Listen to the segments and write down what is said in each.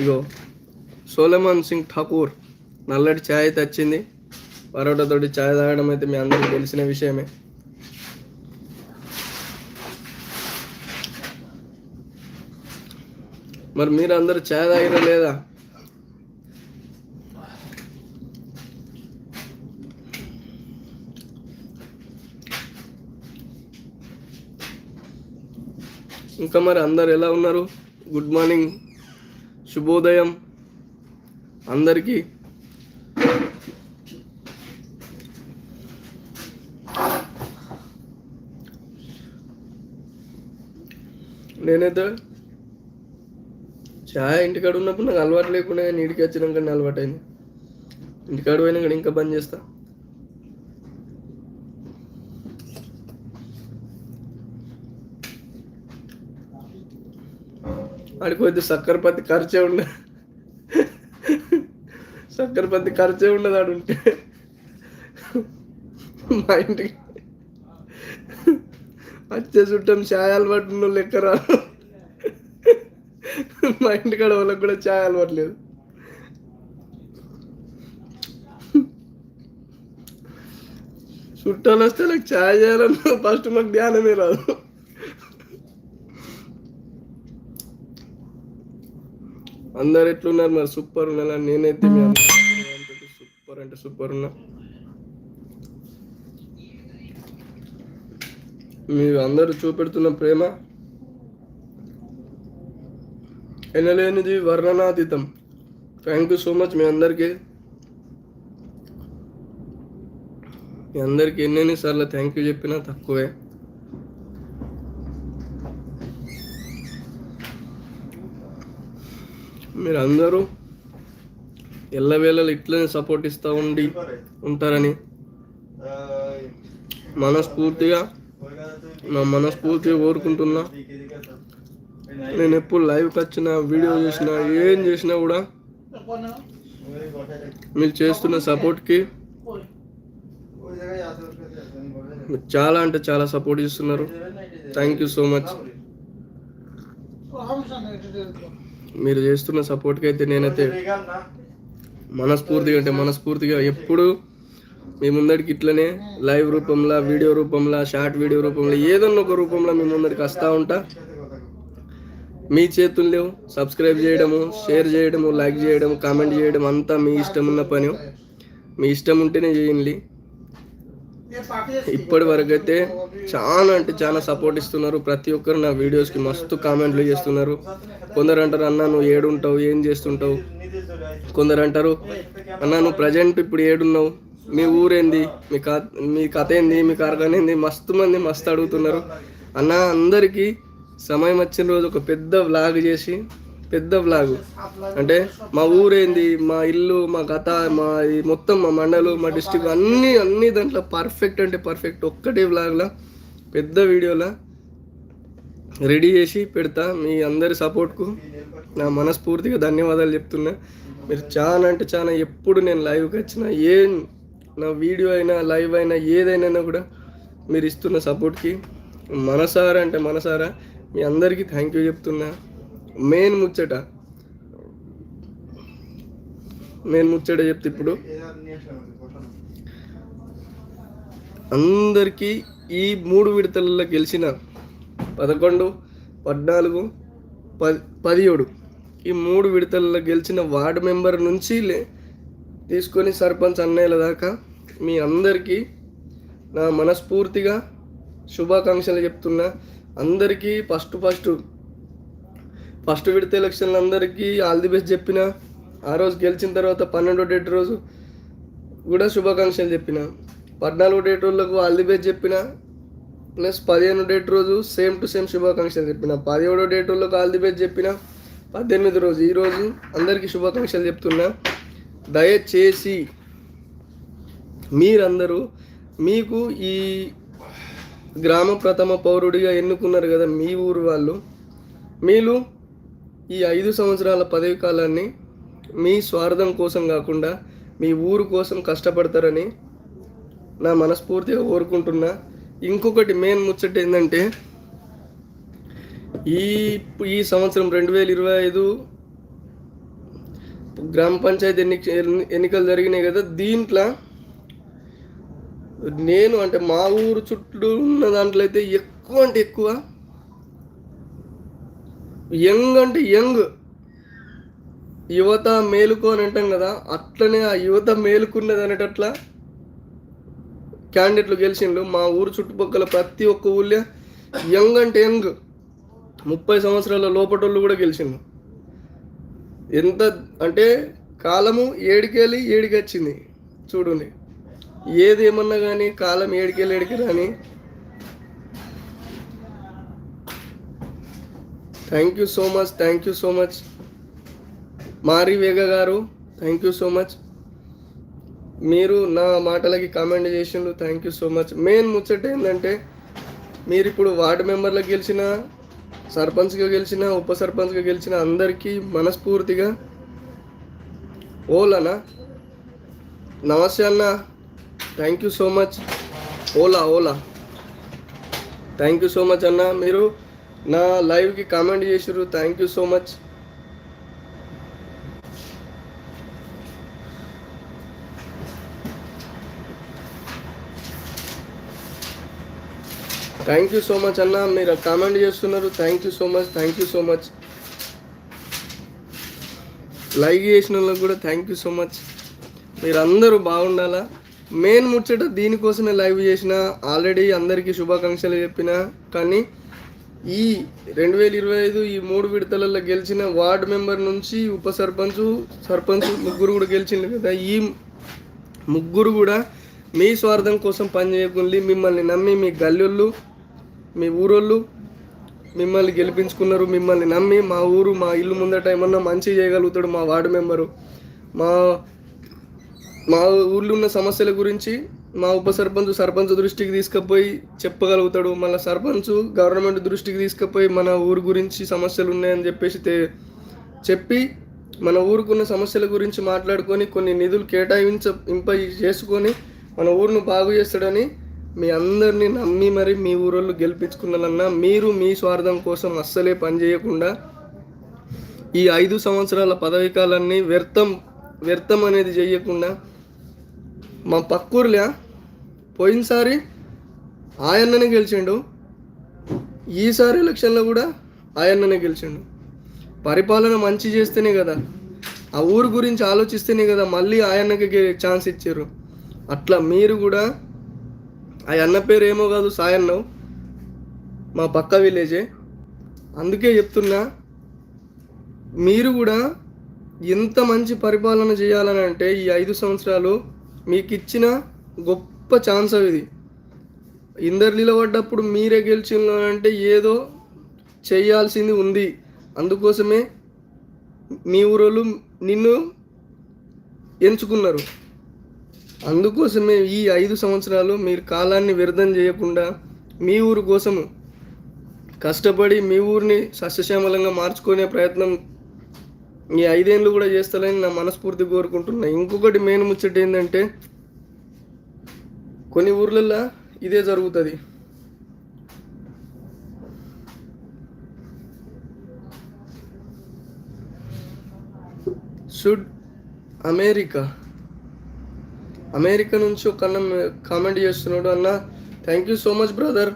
ఇగో సోలమాన్ సింగ్ ఠాకూర్ నల్లటి ఛాయ్ అయితే వచ్చింది పరోటాతోటి ఛాయ్ తాగడం అయితే మీ అందరికీ తెలిసిన విషయమే. మరి మీరు అందరూ ఛాయ్ తాగిరా లేదా? ఇంకా మరి అందరు ఎలా ఉన్నారు? గుడ్ మార్నింగ్ శుభోదయం. అందరికీ. నేనైతే చాయ్ ఇంటికాడ ఉన్నప్పుడు నాకు అలవాటు లేకుండా నీటికి వచ్చినాక అలవాటు అయింది ఇంటికాడ పోయినా కానీ ఇంకా బంద్ చేస్తాను ఆడిపోతే సక్కరపతి ఖర్చే ఉండ సక్కరపతి ఖర్చే ఉండదు ఆడుంటే మా ఇంటికి వచ్చే చుట్టం ఛాయలు పట్టిన లెక్క రా మా ఇంటికాడ వాళ్ళకి కూడా ఛాయ్ పట్టలేదు చుట్టాలు వస్తే నాకు ఛాయ్ చేయాలన్నా ఫస్ట్ మాకు ధ్యానమే రాదు. అందరు ఎట్లున్నారు మరి? సూపర్ ఉన్నా నేనైతే మీ సూపర్ అంటే సూపర్ ఉన్నా. మీరు అందరూ చూపెడుతున్న ప్రేమ ఎనలేనిది వర్ణనాతీతం. థ్యాంక్ యూ సో మచ్ మీ అందరికీ. మీ అందరికీ ఎన్నెన్నిసార్లు థ్యాంక్ యూ చెప్పినా తక్కువే. మీరు అందరూ ఎల్లవేళలు ఇట్లనే సపోర్ట్ ఇస్తూ ఉండి ఉంటారని మనస్ఫూర్తిగా నా మనస్ఫూర్తిగా కోరుకుంటున్నా. నేను ఎప్పుడు లైవ్కి వచ్చినా వీడియో చేసినా ఏం చేసినా కూడా మీరు చేస్తున్న సపోర్ట్కి చాలా అంటే చాలా సపోర్ట్ చేస్తున్నారు. థ్యాంక్ యూ సో మచ్ మీరు చేస్తున్న సపోర్ట్కి అయితే నేనైతే మనస్ఫూర్తిగా అంటే మనస్ఫూర్తిగా ఎప్పుడు మీ ముందరికి ఇట్లనే లైవ్ రూపంలో వీడియో రూపంలో షార్ట్ వీడియో రూపంలో ఏదన్నా ఒక రూపంలో మీ ముందరికి వస్తూ ఉంటా. మీ చేతులు లేవు. సబ్స్క్రైబ్ చేయడము షేర్ చేయడము లైక్ చేయడం కామెంట్ చేయడం అంతా మీ ఇష్టం ఉన్న పని. మీ ఇష్టం ఉంటేనే చేయండి. ఇప్పటి వరకు అయితే చాలా అంటే చాలా సపోర్ట్ ఇస్తున్నారు. ప్రతి ఒక్కరు నా వీడియోస్కి మస్తు కామెంట్లు చేస్తున్నారు. కొందరు అంటారు అన్న నువ్వు ఏడుంటావు ఏం చేస్తుంటావు? కొందరు అంటారు అన్న నువ్వు ప్రజెంట్ ఇప్పుడు ఏడున్నావు? మీ ఊరేంది? మీ కథ మీ కథ ఏంది? మీ కార్ఖాన ఏంది? మస్తు మంది మస్తు అడుగుతున్నారు. అన్న అందరికీ సమయం వచ్చిన రోజు ఒక పెద్ద వ్లాగ్ చేసి పెద్ద వ్లాగ్ అంటే మా ఊరేంది మా ఇల్లు మా కథ మా మొత్తం మా మండలు మా డిస్టిక్ అన్నీ అన్ని దాంట్లో పర్ఫెక్ట్ అంటే పర్ఫెక్ట్ ఒక్కటే వ్లాగ్లా పెద్ద వీడియోలా రెడీ చేసి పెడతా. మీ అందరి సపోర్ట్కు నా మనస్ఫూర్తిగా ధన్యవాదాలు చెప్తున్నా. మీరు చాలా అంటే చాలా ఎప్పుడు నేను లైవ్కి వచ్చినా ఏ నా వీడియో అయినా లైవ్ అయినా ఏదైనా కూడా మీరు ఇస్తున్న సపోర్ట్కి మనసారా అంటే మనసారా మీ అందరికీ థ్యాంక్ యూ చెప్తున్నా. మెయిన్ ముచ్చట మెయిన్ ముచ్చట చెప్తే ఇప్పుడు అందరికీ ఈ మూడు విడతలలో గెలిచిన పదకొండు పద్నాలుగు పది పదిహేడు. ఈ మూడు విడతలలో గెలిచిన వార్డు మెంబర్ నుంచి లే తీసుకొని సర్పంచ్ అన్నయ్యల దాకా మీ అందరికీ నా మనస్ఫూర్తిగా శుభాకాంక్షలు చెప్తున్నా. అందరికీ ఫస్ట్ ఫస్ట్ ఫస్ట్ విడత ఎలక్షన్లు అందరికీ ఆల్ ది బెస్ట్ చెప్పిన. ఆ రోజు గెలిచిన తర్వాత పన్నెండో డేట్ రోజు కూడా శుభాకాంక్షలు చెప్పిన. పద్నాలుగో డేట్ రోజులకు ఆల్ ది బెస్ట్ చెప్పిన. ప్లస్ పదిహేను డేట్ రోజు సేమ్ టు సేమ్ శుభాకాంక్షలు చెప్పిన. పదిహేడో డేట్ రోజులకు కాల్ ది బెస్ట్ చెప్పిన. పద్దెనిమిది రోజు ఈరోజు అందరికీ శుభాకాంక్షలు చెప్తున్నా. దయచేసి మీరందరూ మీకు ఈ గ్రామ ప్రథమ పౌరుడిగా ఎన్నుకున్నారు కదా మీ ఊరు వాళ్ళు మీరు ఈ ఐదు సంవత్సరాల పదవి కాలాన్ని మీ స్వార్థం కోసం కాకుండా మీ ఊరు కోసం కష్టపడతారని నా మనస్ఫూర్తిగా కోరుకుంటున్నా. ఇంకొకటి మెయిన్ ముచ్చట ఏంటంటే ఈ ఈ సంవత్సరం రెండు వేల ఇరవై ఐదు గ్రామ పంచాయతీ ఎన్ని ఎన్నికలు జరిగినాయి కదా దీంట్లో నేను అంటే మా ఊరు చుట్టూ ఉన్న దాంట్లో అయితే ఎక్కువ అంటే ఎక్కువ యంగ్ అంటే యంగ్. యువత మేలుకో అని అంటాం కదా అట్లనే ఆ యువత మేలుకున్నది అనేటట్లా క్యాండిడేట్లు గెలిచిండ్రు మా ఊరు చుట్టుపక్కల ప్రతి ఒక్క ఊళ్ళో యంగ్ అంటే యంగ్ ముప్పై సంవత్సరాల లోపటోళ్ళు కూడా గెలిచిండ్రు. ఎంత అంటే కాలము ఏడికెళ్ళి ఏడికి వచ్చింది చూడండి. ఏది ఏమన్నా కానీ కాలం ఏడికెళ్ళి ఏడికి రాని thank you so much thank you so much మారి వేగ గారు థ్యాంక్ యూ సో మచ్ మీరు నా మాటలకి కామెంట్ చేసిండ్రు. Thank you so much main ముచ్చట ఏంటంటే మీరు ఇప్పుడు వార్డు మెంబర్లకు గెలిచిన సర్పంచ్గా గెలిచిన ఉప సర్పంచ్గా గెలిచిన అందరికీ మనస్ఫూర్తిగా ఓలానా నమస్తే అన్న. థ్యాంక్ యూ సో మచ్ ఓలా ఓలా. థ్యాంక్ యూ సో మచ్ అన్న. మీరు నా లైవ్కి కామెంట్ చేసారు thank you so much thank you so much అన్న. మీరు కామెంట్ చేస్తున్నారు. Thank you so much thank you so much like చేసిన వాళ్ళకి కూడా థ్యాంక్ యూ సో మచ్ మీరందరూ బాగుండాలా? మెయిన్ ముచ్చట దీనికోసమే లైవ్ చేసిన. ఆల్రెడీ అందరికీ శుభాకాంక్షలు చెప్పిన. కానీ ఈ రెండు వేల ఇరవై ఐదు ఈ మూడు విడతలలో గెలిచిన వార్డు మెంబర్ నుంచి ఉప సర్పంచ్ సర్పంచ్ ముగ్గురు కూడా గెలిచింది కదా. ఈ ముగ్గురు కూడా మీ స్వార్థం కోసం పనిచేయకుండా. మిమ్మల్ని నమ్మి మీ గల్లుళ్ళు మీ ఊరోళ్ళు మిమ్మల్ని గెలిపించుకున్నారు మిమ్మల్ని నమ్మి మా ఊరు మా ఇల్లు ముందట ఏమన్నా మంచి చేయగలుగుతాడు మా వార్డు మెంబరు. మా మా ఊళ్ళో ఉన్న సమస్యల గురించి మా ఉప సర్పంచ్ సర్పంచ్ దృష్టికి తీసుకుపోయి చెప్పగలుగుతాడు. మళ్ళీ సర్పంచ్ గవర్నమెంట్ దృష్టికి తీసుకుపోయి మన ఊరు గురించి సమస్యలు ఉన్నాయని చెప్పేసి చెప్పి మన ఊరుకున్న సమస్యల గురించి మాట్లాడుకొని కొన్ని నిధులు కేటాయించ ఇంప చేసుకొని మన ఊరును బాగు చేస్తాడని మీ అందరినీ నమ్మి మరి మీ ఊరోళ్ళు గెలిపించుకున్నారన్నా మీరు మీ స్వార్థం కోసం అస్సలే పనిచేయకుండా ఈ ఐదు సంవత్సరాల పదవి కాలాన్ని వ్యర్థం వ్యర్థం అనేది చేయకుండా మా పక్కూర్లే పోయినసారి ఆయన్ననే గెలిచిండు. ఈసారి ఎలక్షన్లో కూడా ఆయన్ననే గెలిచిండు. పరిపాలన మంచి చేస్తేనే కదా ఆ ఊరు గురించి ఆలోచిస్తేనే కదా మళ్ళీ ఆయన్నకి ఛాన్స్ ఇచ్చారు. అట్లా మీరు కూడా ఆ అన్న పేరు ఏమో కాదు సాయన్నవ్ మా పక్క విలేజే. అందుకే చెప్తున్నా మీరు కూడా ఎంత మంచి పరిపాలన చేయాలని అంటే ఈ ఐదు సంవత్సరాలు మీకు ఇచ్చిన గొప్ప ఛాన్స్ అవి ఇది ఇందరు నిలబడ్డప్పుడు మీరే గెలిచిన అంటే ఏదో చేయాల్సింది ఉంది. అందుకోసమే మీ ఊరోళ్ళు నిన్ను ఎంచుకున్నారు. అందుకోసమే ఈ ఐదు సంవత్సరాలు మీరు కాలాన్ని వ్యర్థం చేయకుండా మీ ఊరు కోసము కష్టపడి మీ ఊరిని సస్యశ్యామలంగా మార్చుకునే ప్రయత్నం ఈ ఐదేళ్ళు కూడా చేస్తారని నా మనస్ఫూర్తి కోరుకుంటున్నా. ఇంకొకటి మెయిన్ ముచ్చట ఏంటంటే కొన్ని ఊర్లల్లో ఇదే జరుగుతుంది. షుడ్ అమెరికా అమెరికా నుంచి ఒక అన్న కామెంట్ చేస్తున్నాడు అన్న. Thank you so much brother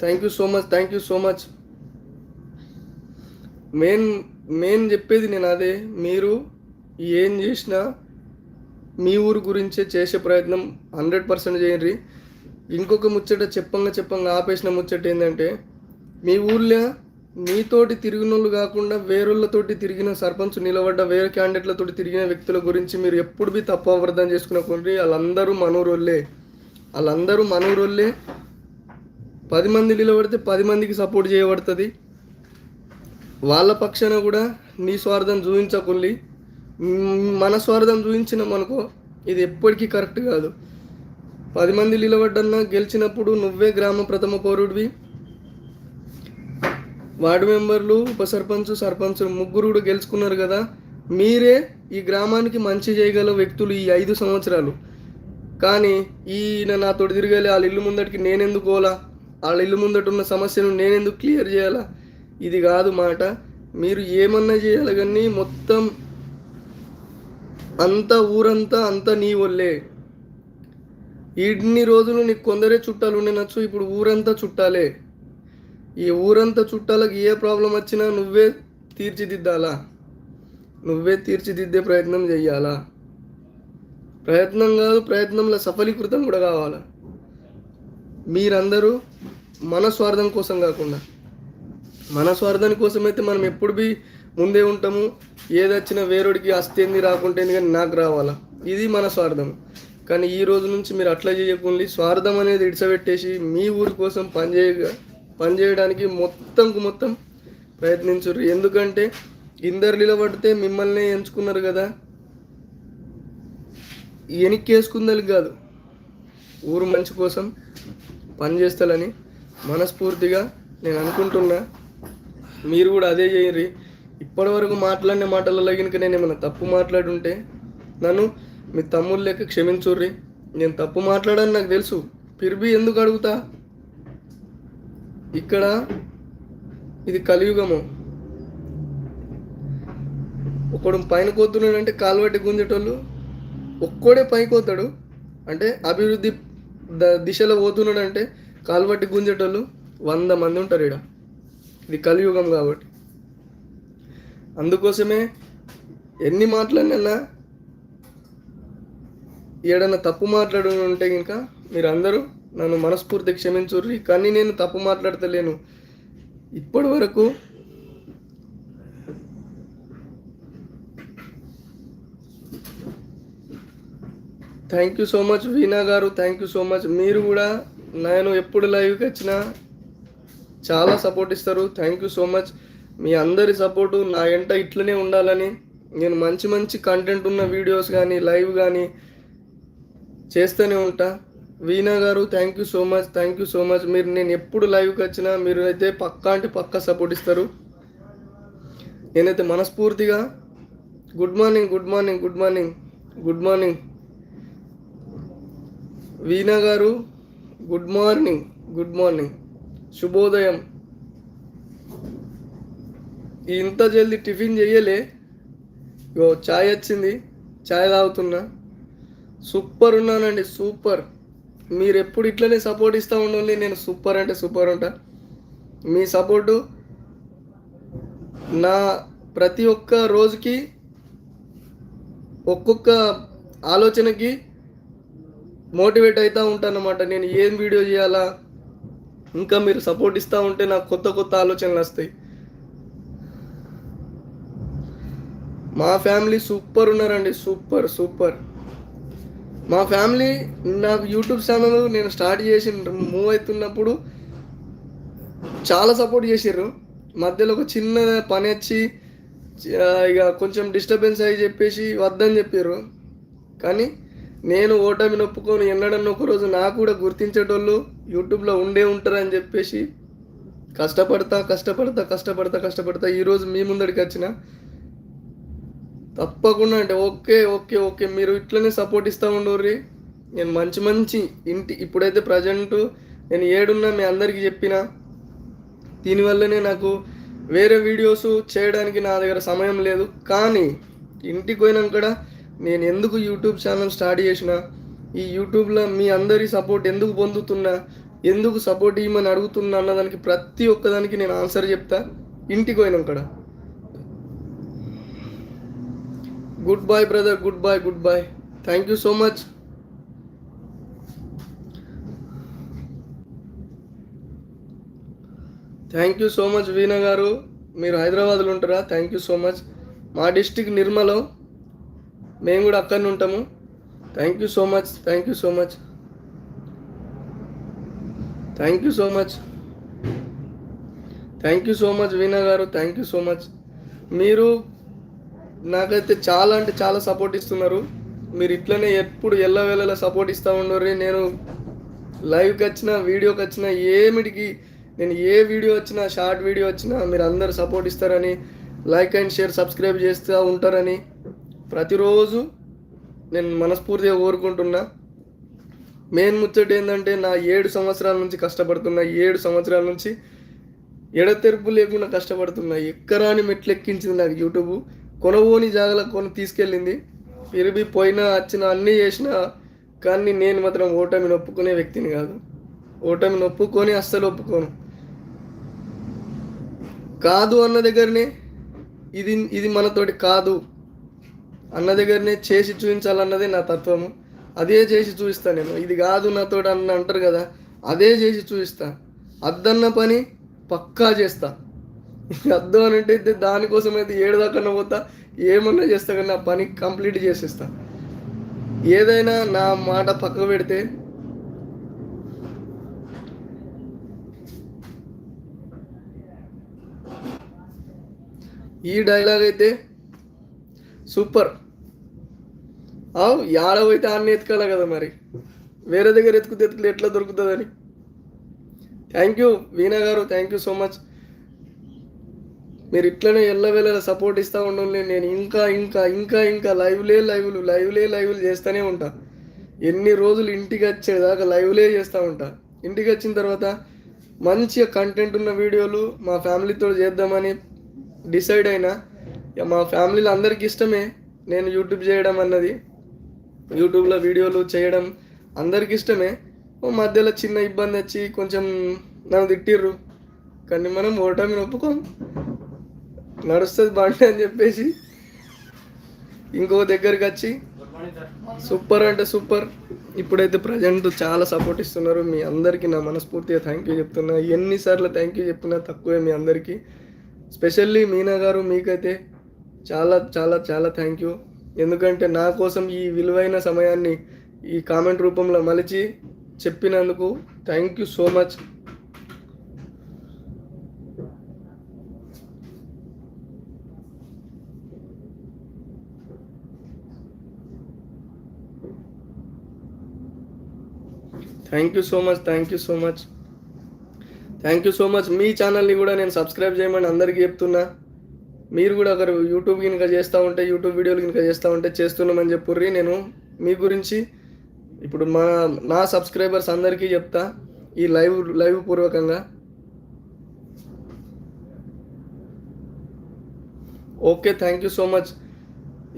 thank you so much thank you so much main main చెప్పేది నేను అదే. మీరు ఏం చేసినా మీ ఊరు గురించే చేసే ప్రయత్నం హండ్రెడ్ పర్సెంట్ చేయండి. ఇంకొక ముచ్చట చెప్పంగా చెప్పంగా ఆపేసిన ముచ్చట ఏంటంటే మీ ఊర్లో మీతోటి తిరిగినోళ్ళు కాకుండా వేరొళ్ళతోటి తిరిగిన సర్పంచ్ నిలబడ్డ వేరే క్యాండిడేట్లతోటి తిరిగిన వ్యక్తుల గురించి మీరు ఎప్పుడు బి తప్పు అవర్ధం వాళ్ళందరూ మనూరోళ్ళే. వాళ్ళందరూ మనూరోళ్ళే. పది మంది నిలబడితే పది మందికి సపోర్ట్ చేయబడుతుంది. వాళ్ళ పక్షాన కూడా నీ స్వార్థం చూపించకుండి. మన స్వార్థం చూపించినాం అనుకో ఇది ఎప్పటికీ కరెక్ట్ కాదు. పది మంది నిలబడ్డన్నా గెలిచినప్పుడు నువ్వే గ్రామ ప్రథమ పౌరుడివి. వార్డు మెంబర్లు ఉప సర్పంచ్ సర్పంచ్ ముగ్గురు కూడా గెలుచుకున్నారు కదా. మీరే ఈ గ్రామానికి మంచి చేయగల వ్యక్తులు ఈ ఐదు సంవత్సరాలు. కానీ ఈయన నాతోటి తిరగాలి వాళ్ళ ఇల్లు ముందటికి నేనెందుకు పోలా? వాళ్ళ ఇల్లు ముందట ఉన్న సమస్యను నేనెందుకు క్లియర్ చేయాలా? ఇది కాదు మాట. మీరు ఏమన్నా చేయాలి కానీ మొత్తం అంత ఊరంతా అంతా నీ వల్లే. ఇన్ని రోజులు నీకు కొందరే చుట్టాలు ఉండనొచ్చు ఇప్పుడు ఊరంతా చుట్టాలే. ఈ ఊరంతా చుట్టాలకు ఏ ప్రాబ్లం వచ్చినా నువ్వే తీర్చిదిద్దాలా? నువ్వే తీర్చిదిద్దే ప్రయత్నం చెయ్యాలా? ప్రయత్నం కాదు ప్రయత్నంలో సఫలీకృతం కూడా కావాలా? మీరందరూ మన స్వార్థం కోసం కాకుండా మన స్వార్థాని కోసం అయితే మనం ఎప్పుడు బి ముందే ఉంటాము ఏదొచ్చినా వేరుడికి అస్తేంది రాకుంటేంది కానీ నాకు రావాలా? ఇది మన స్వార్థం. కానీ ఈ రోజు నుంచి మీరు అట్లా చేయకుండా స్వార్థం అనేది ఇడిచబెట్టేసి మీ ఊరి కోసం పనిచేయగా పనిచేయడానికి మొత్తంకు మొత్తం ప్రయత్నించరు ఎందుకంటే ఇందరు నిలబడితే మిమ్మల్ని ఎంచుకున్నారు కదా. వెనక్కేసుకుందని కాదు. ఊరు మంచి కోసం పనిచేస్తాలని మనస్ఫూర్తిగా నేను అనుకుంటున్నా. మీరు కూడా అదే చేయరి ఇప్పటి వరకు మాట్లాడిన మాటలలో కనుక నేను ఏమైనా తప్పు మాట్లాడుంటే నన్ను మీ తమ్ముళ్ళు లెక్క క్షమించుర్రి. నేను తప్పు మాట్లాడని నాకు తెలుసు. పిర్బి ఎందుకు అడుగుతా? ఇక్కడ ఇది కలియుగము. ఒకడు పైన కోతున్నాడంటే కాలువట్టి గుంజేటోళ్ళు ఒక్కడే పైకి పోతాడు అంటే అభివృద్ధి ద దిశలో పోతున్నాడు అంటే కాలువట్టి గుంజేటోళ్ళు వంద మంది ఉంటారు ఇక్కడ ఇది కలియుగం కాబట్టి. అందుకోసమే ఎన్ని మాట్లాడినా ఏడన్నా తప్పు మాట్లాడు ఉంటే ఇంకా మీరందరూ నన్ను మనస్ఫూర్తి క్షమించుర్రి కానీ నేను తప్పు మాట్లాడతలేను. ఇప్పటి వరకు thank you so much Veena గారు థ్యాంక్ యూ సో మచ్. మీరు కూడా నేను ఎప్పుడు లైవ్కి వచ్చినా చాలా సపోర్ట్ ఇస్తారు. Thank you so much. మీ అందరి సపోర్టు నా ఎంట ఇట్లనే ఉండాలని నేను మంచి మంచి కంటెంట్ ఉన్న వీడియోస్ కానీ లైవ్ కానీ చేస్తూనే ఉంటా. వీణా గారు thank you so much thank you so much మీరు నేను ఎప్పుడు లైవ్కి వచ్చినా మీరు అయితే పక్కా అంటే పక్కా సపోర్ట్ ఇస్తారు. నేనైతే మనస్ఫూర్తిగా good morning good morning good morning good morning Veena గారు గుడ్ మార్నింగ్ గుడ్ మార్నింగ్ శుభోదయం. ఇంత జల్దీ టిఫిన్ చేయలే ఇగో చాయ్ వచ్చింది చాయ్ తాగుతున్నా. సూపర్ ఉన్నానండి సూపర్. మీరు ఎప్పుడు ఇట్లనే సపోర్ట్ ఇస్తూ ఉండండి నేను సూపర్ అంటే సూపర్ ఉంటా. మీ సపోర్టు నా ప్రతి ఒక్క రోజుకి ఒక్కొక్క ఆలోచనకి మోటివేట్ అవుతూ ఉంటాను అన్నమాట. నేను ఏం వీడియో చేయాలా? ఇంకా మీరు సపోర్ట్ ఇస్తూ ఉంటే నాకు కొత్త కొత్త ఆలోచనలు వస్తాయి. మా ఫ్యామిలీ సూపర్ ఉన్నారండి సూపర్ సూపర్ మా ఫ్యామిలీ నాకు యూట్యూబ్ ఛానల్ నేను స్టార్ట్ చేసి మూవ్ అవుతున్నప్పుడు చాలా సపోర్ట్ చేసారు మధ్యలో ఒక చిన్న పని వచ్చి ఇక కొంచెం డిస్టర్బెన్స్ అయ్యి చెప్పేసి వద్దని చెప్పారు కానీ నేను ఓటమి నొప్పుకొని ఎన్నడన్న ఒక రోజు నాకు కూడా గుర్తించేటోళ్ళు యూట్యూబ్లో ఉండే ఉంటారని చెప్పేసి కష్టపడతా కష్టపడతా కష్టపడతా కష్టపడతా ఈరోజు మీ ముందడికి వచ్చిన తప్పకుండా అంటే ఓకే ఓకే ఓకే. మీరు ఇట్లనే సపోర్ట్ ఇస్తూ ఉండరు నేను మంచి మంచి ఇంటి ఇప్పుడైతే ప్రజెంట్ నేను ఏడున్నా మీ అందరికీ చెప్పిన. దీనివల్లనే నాకు వేరే వీడియోస్ చేయడానికి నా దగ్గర సమయం లేదు. కానీ ఇంటికి పోయినాక కూడా నేను ఎందుకు యూట్యూబ్ ఛానల్ స్టార్ట్ చేసిన? ఈ యూట్యూబ్లో మీ అందరి సపోర్ట్ ఎందుకు పొందుతున్నా? ఎందుకు సపోర్ట్ ఇవ్వమని అడుగుతున్నా అన్నదానికి ప్రతి ఒక్కదానికి నేను ఆన్సర్ చెప్తా. ఇంటికి పోయినాం కూడా good bye brother good bye good bye thank you so much thank you so much Veena గారు. మీరు హైదరాబాద్లో ఉంటారా? థ్యాంక్ యూ సో మచ్ మా డిస్టిక్ నిర్మలో మేము కూడా అక్కడనే ఉంటాము. Thank you so much thank you so much thank you so much thank you so much Veena గారు. థ్యాంక్ యూ సో మచ్ మీరు నాకైతే చాలా అంటే చాలా సపోర్ట్ ఇస్తున్నారు. మీరు ఇట్లనే ఎప్పుడు ఎల్లవేళలా సపోర్ట్ ఇస్తూ ఉండరు నేను లైవ్కి వచ్చినా వీడియోకి వచ్చినా ఏమిటికి నేను ఏ వీడియో వచ్చినా షార్ట్ వీడియో వచ్చినా మీరు అందరు సపోర్ట్ ఇస్తారని లైక్ అండ్ షేర్ సబ్స్క్రైబ్ చేస్తూ ఉంటారని ప్రతిరోజు నేను మనస్ఫూర్తిగా కోరుకుంటున్నా. మెయిన్ ముచ్చట ఏంటంటే నా ఏడు సంవత్సరాల నుంచి కష్టపడుతున్నా. ఏడు సంవత్సరాల నుంచి ఎడతెరుపు లేకుండా కష్టపడుతున్నా. ఎక్కరాని మెట్లు ఎక్కించింది నాకు యూట్యూబ్ కొనబోని జాగాలో కొని తీసుకెళ్ళింది. ఇరిబి పోయినా వచ్చిన అన్నీ చేసిన కానీ నేను మాత్రం ఓటమిని ఒప్పుకునే వ్యక్తిని కాదు. ఓటమిని ఒప్పుకొని అస్సలు ఒప్పుకోను. కాదు అన్న దగ్గరనే ఇది ఇది మనతోటి కాదు. అన్న దగ్గరనే చేసి చూపించాలన్నదే నా తత్వము. అదే చేసి చూపిస్తా నేను. ఇది కాదు నాతోటి అన్న అంటారు కదా అదే చేసి చూపిస్తా. అద్దన్న పని పక్కా చేస్తా. అద్దు అని అంటే దానికోసం అయితే ఏడు దాకా పోతా. ఏమన్నా చేస్తా కానీ నా పని కంప్లీట్ చేసేస్తా. ఏదైనా నా మాట పక్క పెడితే ఈ డైలాగ్ అయితే సూపర్ అవు యాడవైతే అన్ని ఎత్తుకోవాలి కదా మరి? వేరే దగ్గర ఎత్తుకుతే ఎత్తుకులు ఎట్లా దొరుకుతుందని? థ్యాంక్ యూ వీణా గారు. థ్యాంక్ యూ సో మచ్ మీరు ఇట్లనే ఎల్లవేళ సపోర్ట్ ఇస్తూ ఉండండి. నేను ఇంకా ఇంకా ఇంకా ఇంకా లైవ్లే లైవ్లు లైవ్లే లైవ్లు చేస్తూనే ఉంటా. ఎన్ని రోజులు ఇంటికి వచ్చేదాకా లైవ్లే చేస్తూ ఉంటా. ఇంటికి వచ్చిన తర్వాత మంచిగా కంటెంట్ ఉన్న వీడియోలు మా ఫ్యామిలీతో చేద్దామని డిసైడ్ అయినా ఇక మా ఫ్యామిలీలో అందరికి ఇష్టమే. నేను యూట్యూబ్ చేయడం అన్నది. యూట్యూబ్లో వీడియోలు చేయడం అందరికి ఇష్టమే. మధ్యలో చిన్న ఇబ్బంది వచ్చి కొంచెం నన్ను తిట్టిర్రు. కానీ మనం ఓటమిని ఒప్పుకోం. నడుస్తుంది బండి అని చెప్పేసి. ఇంకో దగ్గరికి వచ్చి సూపర్ అంటే సూపర్. ఇప్పుడైతే ప్రజెంట్ చాలా సపోర్ట్ ఇస్తున్నారు. మీ అందరికీ నా మనస్ఫూర్తిగా థ్యాంక్ యూ చెప్తున్నా. ఎన్నిసార్లు థ్యాంక్ యూ చెప్పినా తక్కువే మీ అందరికీ. స్పెషల్లీ మీనా గారు మీకైతే చాలా చాలా చాలా థ్యాంక్ యూ ఎందుకంటే నా కోసం ఈ విలువైన సమయాన్ని ఈ కామెంట్ రూపంలో మలిచి చెప్పినందుకు thank you so much thank you so much thank you so much thank you so much మీ ఛానల్ని కూడా నేను సబ్స్క్రైబ్ చేయమని అందరికీ చెప్తున్నా. మీరు కూడా ఒకరు యూట్యూబ్ కనుక చేస్తూ ఉంటే యూట్యూబ్ వీడియోలు కనుక చేస్తూ ఉంటే చేస్తున్నామని చెప్పుర్రి. నేను మీ గురించి ఇప్పుడు మా నా సబ్స్క్రైబర్స్ అందరికీ చెప్తా. ఈ లైవ్ లైవ్ పూర్వకంగా. Okay thank you so much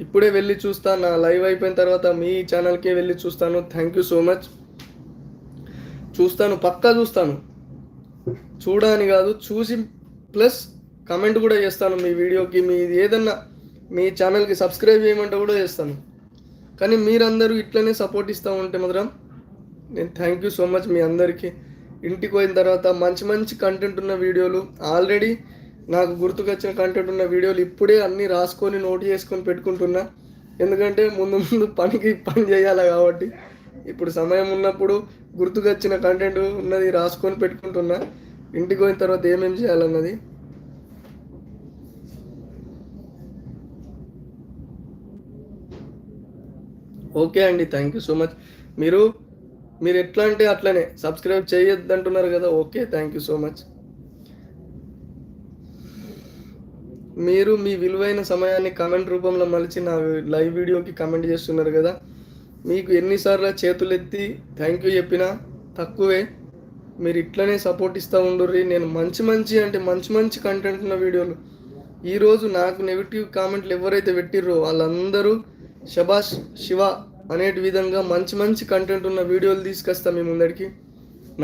ఇప్పుడే వెళ్ళి చూస్తా. నా లైవ్ అయిపోయిన తర్వాత మీ ఛానల్కే వెళ్ళి చూస్తాను. థ్యాంక్ యూ సో మచ్ చూస్తాను పక్కా చూస్తాను. చూడని కాదు చూసి ప్లస్ కమెంట్ కూడా చేస్తాను మీ వీడియోకి మీ ఏదన్నా మీ ఛానల్కి సబ్స్క్రైబ్ చేయమంటే కూడా చేస్తాను. కానీ మీరందరూ ఇట్లనే సపోర్ట్ ఇస్తూ ఉంటే మాత్రం నేను థ్యాంక్ యూ సో మచ్ మీ అందరికీ. ఇంటికి పోయిన తర్వాత మంచి మంచి కంటెంట్ ఉన్న వీడియోలు ఆల్రెడీ నాకు గుర్తుకొచ్చిన కంటెంట్ ఉన్న వీడియోలు ఇప్పుడే అన్నీ రాసుకొని నోట్ చేసుకొని పెట్టుకుంటున్నా. ఎందుకంటే ముందు ముందు పనికి పని చేయాలి కాబట్టి. ఇప్పుడు సమయం ఉన్నప్పుడు గుర్తుకొచ్చిన కంటెంట్ ఉన్నది రాసుకొని పెట్టుకుంటున్నా. ఇంటికి పోయిన తర్వాత ఏమేమి చేయాలన్నది? ఓకే అండి థ్యాంక్ యూ సో మచ్ మీరు మీరు ఎట్లా అంటే అట్లనే సబ్స్క్రైబ్ చేయొద్దు అంటున్నారు కదా okay thank you so much మీరు మీ విలువైన సమయాన్ని కమెంట్ రూపంలో మలిచి నా లైవ్ వీడియోకి కమెంట్ చేస్తున్నారు కదా మీకు ఎన్నిసార్లు చేతులెత్తి థ్యాంక్ యూ చెప్పినా తక్కువే. మీరు ఇట్లనే సపోర్ట్ ఇస్తూ ఉండుర్రి. నేను మంచి మంచి అంటే మంచి మంచి కంటెంట్ ఉన్న వీడియోలు. ఈరోజు నాకు నెగిటివ్ కామెంట్లు ఎవరైతే పెట్టిర్రో వాళ్ళందరూ శబాష్ శివ అనేటి విధంగా మంచి మంచి కంటెంట్ ఉన్న వీడియోలు తీసుకొస్తా మీ ముందరికి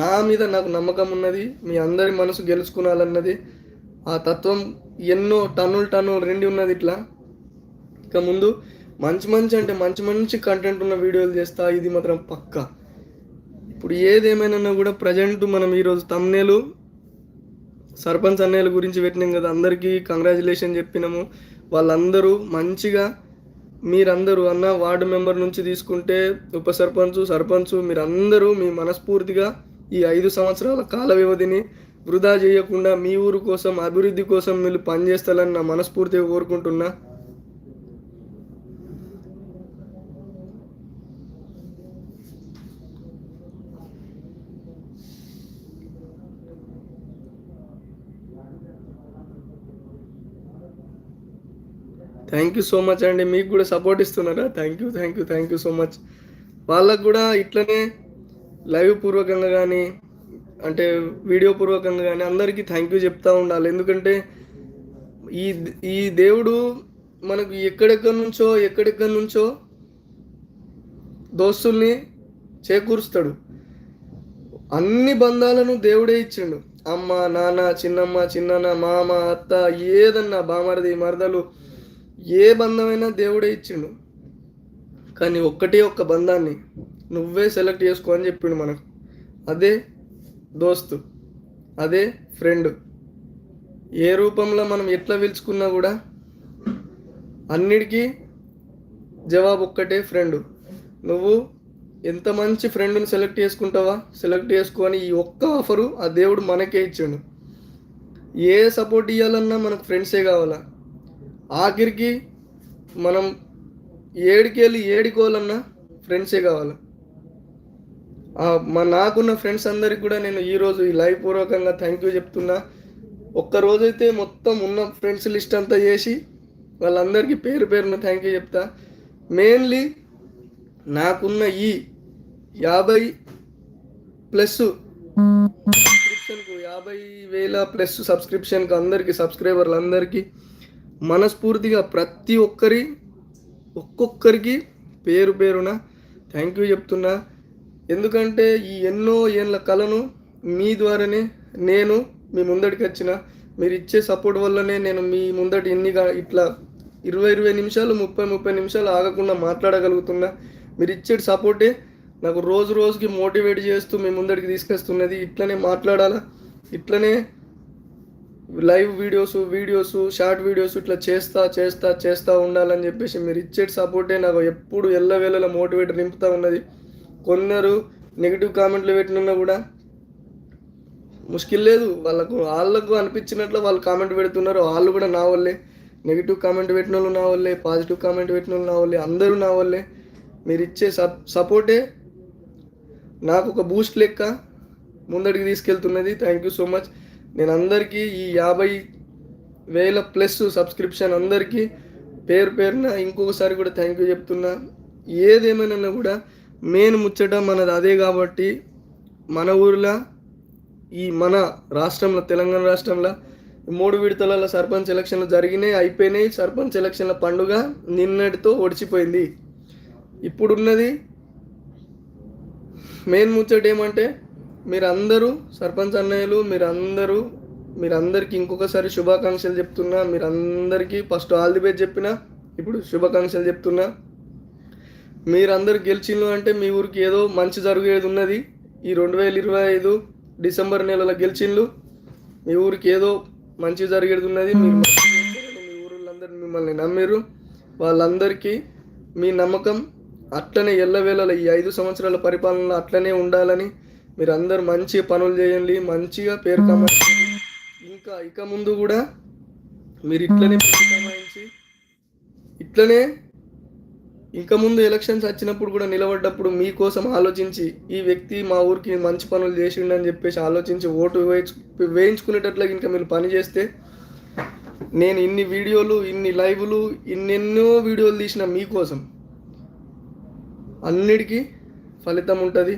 నా మీద నాకు నమ్మకం ఉన్నది. మీ అందరి మనసు గెలుచుకునాలన్నది. ఆ తత్వం ఎన్నో టన్నులు టన్నులు రెండు ఉన్నది ఇట్లా. ఇక ముందు మంచి మంచి అంటే మంచి మంచి కంటెంట్ ఉన్న వీడియోలు చేస్తా ఇది మాత్రం పక్కా. ఇప్పుడు ఏదేమైనా కూడా ప్రజెంట్ మనం ఈరోజు తమ్నేలు సర్పంచ్ అన్నయ్యల గురించి పెట్టినాం కదా అందరికీ కంగ్రాచులేషన్ చెప్పినాము. వాళ్ళందరూ మంచిగా మీరందరూ అన్న వార్డు మెంబర్ నుంచి తీసుకుంటే ఉప సర్పంచ్ సర్పంచ్ మీరందరూ మీ మనస్ఫూర్తిగా ఈ ఐదు సంవత్సరాల కాల వ్యవధిని వృధా చేయకుండా మీ ఊరు కోసం అభివృద్ధి కోసం మీరు పనిచేస్తారని నా మనస్ఫూర్తిగా కోరుకుంటున్నా. థ్యాంక్ యూ సో మచ్ అండి. మీకు కూడా సపోర్ట్ ఇస్తున్నారా? Thank you thank you thank you so much వాళ్ళకు కూడా ఇట్లనే లైవ్ పూర్వకంగా కానీ అంటే వీడియో పూర్వకంగా కానీ అందరికీ థ్యాంక్ యూ చెప్తా ఉండాలి. ఎందుకంటే ఈ ఈ దేవుడు మనకు ఎక్కడెక్కడి నుంచో ఎక్కడెక్కడి నుంచో దోస్తుల్ని చేకూరుస్తాడు. అన్ని బంధాలను దేవుడే ఇచ్చిండు. అమ్మ నాన్న చిన్నమ్మ చిన్నన్న మామ అత్త ఏదన్నా బామరది మరదలు ఏ బంధమైనా దేవుడే ఇచ్చిండు. కానీ ఒక్కటి ఒక్క బంధాన్ని నువ్వే సెలెక్ట్ చేసుకో అని చెప్పిండు మనకు. అదే దోస్తు అదే ఫ్రెండ్. ఏ రూపంలో మనం ఎట్లా పిలుచుకున్నా కూడా అన్నిటికీ జవాబు ఒక్కటే ఫ్రెండ్. నువ్వు ఎంత మంచి ఫ్రెండ్ని సెలెక్ట్ చేసుకుంటావా? సెలెక్ట్ చేసుకొని ఈ ఒక్క ఆఫరు ఆ దేవుడు మనకే ఇచ్చాడు. ఏ సపోర్ట్ ఇవ్వాలన్నా మనకు ఫ్రెండ్సే కావాలా? ఆఖరికి మనం ఏడికి వెళ్ళి ఫ్రెండ్సే కావాలి? మా నాకున్న ఫ్రెండ్స్ అందరికి కూడా నేను ఈరోజు ఈ లైవ్ పూర్వకంగా థ్యాంక్ యూ చెప్తున్నా. ఒక్క రోజైతే మొత్తం ఉన్న ఫ్రెండ్స్ లిస్ట్ అంతా చేసి వాళ్ళందరికీ పేరు పేరున థ్యాంక్ యూ చెప్తా. మెయిన్లీ నాకున్న ఈ యాభై ప్లస్ సబ్స్క్రిప్షన్కు యాభై వేల ప్లస్ సబ్స్క్రిప్షన్కు అందరికీ సబ్స్క్రైబర్లు అందరికీ మనస్ఫూర్తిగా ప్రతి ఒక్కరి ఒక్కొక్కరికి పేరు పేరున థ్యాంక్ యూ చెప్తున్నా. ఎందుకంటే ఈ ఎన్నో ఏళ్ళ కళను మీ ద్వారానే నేను మీ ముందడికి వచ్చిన. మీరు ఇచ్చే సపోర్ట్ వల్లనే నేను మీ ముందటి ఎన్నిగా ఇట్లా ఇరవై ఇరవై నిమిషాలు ముప్పై ముప్పై నిమిషాలు ఆగకుండా మాట్లాడగలుగుతున్నా. మీరు ఇచ్చే సపోర్టే నాకు రోజు రోజుకి మోటివేట్ చేస్తూ మీ ముందడికి తీసుకొస్తున్నది. ఇట్లనే మాట్లాడాలా. ఇట్లనే live videos videos short videos ఇట్లా చేస్తా చేస్తా చేస్తూ ఉండాలని చెప్పేసి మీరు ఇచ్చే సపోర్టే నాకు ఎప్పుడు ఎల్లవేళలా మోటివేట్ నింపుతా ఉన్నది. కొందరు నెగిటివ్ కామెంట్లు పెట్టినా కూడా ముష్కిల్ లేదు. వాళ్ళకు వాళ్ళకు అనిపించినట్లు వాళ్ళు కామెంట్ పెడుతున్నారు. వాళ్ళు కూడా నా వల్లే. నెగిటివ్ కామెంట్ పెట్టిన వాళ్ళు నా వల్లే పాజిటివ్ కామెంట్ పెట్టిన వాళ్ళు నా వల్లే అందరూ నా వల్లే. మీరు ఇచ్చే సప్ సపోర్టే నాకు ఒక బూస్ట్ లెక్క ముందడికి తీసుకెళ్తున్నది. థ్యాంక్ యూ సో మచ్ నేను అందరికీ ఈ యాభై వేల ప్లస్ సబ్స్క్రిప్షన్ అందరికీ పేరు పేరున ఇంకొకసారి కూడా థ్యాంక్ యూ చెప్తున్నా. ఏదేమైనా కూడా మెయిన్ ముచ్చట మనది అదే కాబట్టి మన ఊర్లో ఈ మన రాష్ట్రంలో తెలంగాణ రాష్ట్రంలో మూడు విడతల సర్పంచ్ ఎలక్షన్లు జరిగినాయి అయిపోయినాయి. సర్పంచ్ ఎలక్షన్ల పండుగ నిన్నటితో ఒడిచిపోయింది. ఇప్పుడున్నది మెయిన్ ముచ్చట ఏమంటే మీరందరూ సర్పంచ్ అన్నయ్యలు మీరందరూ మీరందరికీ ఇంకొకసారి శుభాకాంక్షలు చెప్తున్నా. మీరందరికీ ఫస్ట్ ఆల్ ది బెస్ట్ చెప్పిన ఇప్పుడు శుభాకాంక్షలు చెప్తున్నా. మీరందరు గెలిచిండ్రు అంటే మీ ఊరికి ఏదో మంచి జరిగేది ఉన్నది. ఈ రెండు వేల ఇరవై ఐదు డిసెంబర్ నెలలో గెలిచిన్లు మీ ఊరికి ఏదో మంచి జరిగేది ఉన్నది. మీరు మీ ఊరులందరూ మిమ్మల్ని నమ్మిరు వాళ్ళందరికీ మీ నమ్మకం అట్లనే ఎల్లవేళల ఈ ఐదు సంవత్సరాల పరిపాలనలో అట్లనే ఉండాలని మీరు అందరు మంచి పనులు చేయండి మంచిగా పేరు కమాయించండి ఇంకా ఇక ముందు కూడా మీరు ఇట్లనే పేరు కమాయించి ఇట్లనే ఇంకా ముందు ఎలక్షన్స్ వచ్చినప్పుడు కూడా నిలబడ్డప్పుడు మీకోసం ఆలోచించి ఈ వ్యక్తి మా ఊరికి మంచి పనులు చేసిండని చెప్పేసి ఆలోచించి ఓటు వేయించు వేయించుకునేటట్లుగా ఇంకా మీరు పని చేస్తే నేను ఇన్ని వీడియోలు ఇన్ని లైవ్లు ఇన్నెన్నో వీడియోలు తీసిన మీకోసం అన్నిటికీ ఫలితం ఉంటుంది.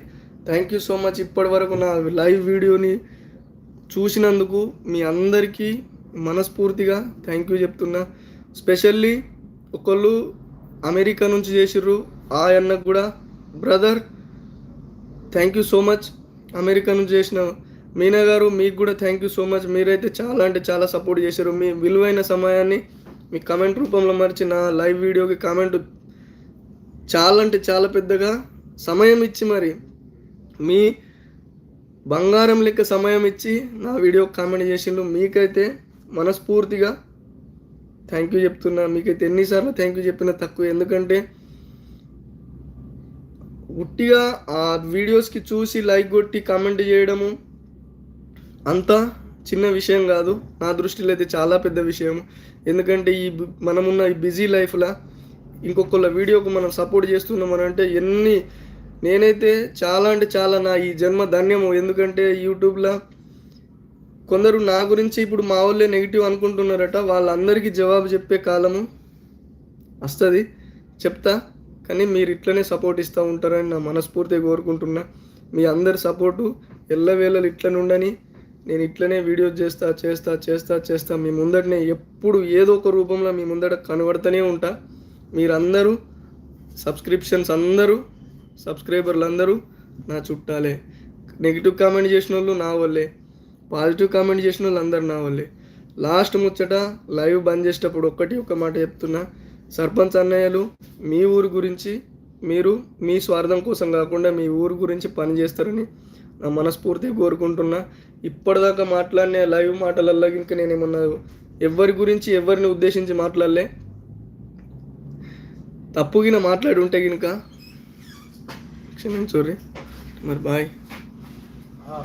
థ్యాంక్ యూ సో మచ్ ఇప్పటి వరకు నా లైవ్ వీడియోని చూసినందుకు మీ అందరికీ మనస్ఫూర్తిగా థ్యాంక్ యూ చెప్తున్నా. స్పెషల్లీ ఒకళ్ళు అమెరికా నుంచి చేసిర్రు ఆ అన్నకు కూడా brother thank you so much America నుంచి చేసిన మీనా గారు మీకు కూడా థ్యాంక్ యూ సో మచ్ మీరైతే చాలా అంటే చాలా సపోర్ట్ చేశారు మీ విలువైన సమయాన్ని మీ కమెంట్ రూపంలో మరిచి నా లైవ్ వీడియోకి కామెంట్ చాలా అంటే చాలా పెద్దగా సమయం ఇచ్చి మరి మీ బంగారం లెక్క సమయం ఇచ్చి నా వీడియో కామెంట్ చేసిండ్రు. మీకైతే మనస్ఫూర్తిగా థ్యాంక్ యూ చెప్తున్నా. మీకైతే ఎన్నిసార్లు థ్యాంక్ యూ చెప్పినా తక్కువ. ఎందుకంటే ఉట్టిగా ఆ వీడియోస్కి చూసి లైక్ కొట్టి కామెంట్ చేయడము అంత చిన్న విషయం కాదు. నా దృష్టిలో అయితే చాలా పెద్ద విషయం. ఎందుకంటే ఈ మనమున్న ఈ బిజీ లైఫ్లో ఇంకొకళ్ళ వీడియోకు మనం సపోర్ట్ చేస్తున్నాం అని అంటే ఎన్ని నేనైతే చాలా అంటే చాలా నా ఈ జన్మ ధన్యము. ఎందుకంటే యూట్యూబ్లో కొందరు నా గురించి ఇప్పుడు మా వాళ్ళే నెగిటివ్ అనుకుంటున్నారట. వాళ్ళందరికీ జవాబు చెప్పే కాలము వస్తుంది. చెప్తా. కానీ మీరు ఇట్లనే సపోర్ట్ ఇస్తూ ఉంటారని నా మనస్ఫూర్తిగా కోరుకుంటున్నా. మీ అందరి సపోర్టు ఎల్లవేళలు ఇట్లనే ఉండని. నేను ఇట్లనే వీడియోస్ చేస్తా చేస్తా చేస్తా చేస్తా. మీ ముందటనే ఎప్పుడు ఏదో ఒక రూపంలో మీ ముందట కనబడుతూనే ఉంటా. మీరందరూ సబ్స్క్రిప్షన్స్ అందరూ సబ్స్క్రైబర్లు అందరూ నా చుట్టాలే. నెగిటివ్ కామెంట్ చేసిన వాళ్ళు నా వల్లే. పాజిటివ్ కామెంట్ చేసిన వాళ్ళు అందరు నా వల్లే. లాస్ట్ ముచ్చట లైవ్ బంద్ చేసేటప్పుడు ఒక్కటి ఒక మాట చెప్తున్నా. సర్పంచ్ అన్నయ్యలు మీ ఊరు గురించి మీరు మీ స్వార్థం కోసం కాకుండా మీ ఊరు గురించి పని చేస్తారని నా మనస్ఫూర్తిగా కోరుకుంటున్నా. ఇప్పటిదాకా మాట్లాడిన లైవ్ మాటలల్లో ఇంకా నేను ఏమన్నా ఎవరి గురించి ఎవరిని ఉద్దేశించి మాట్లాడలే. తప్పుగిన మాట్లాడి ఉంటే కనుక క్షమించోరి మరి బాయ్ ఆ.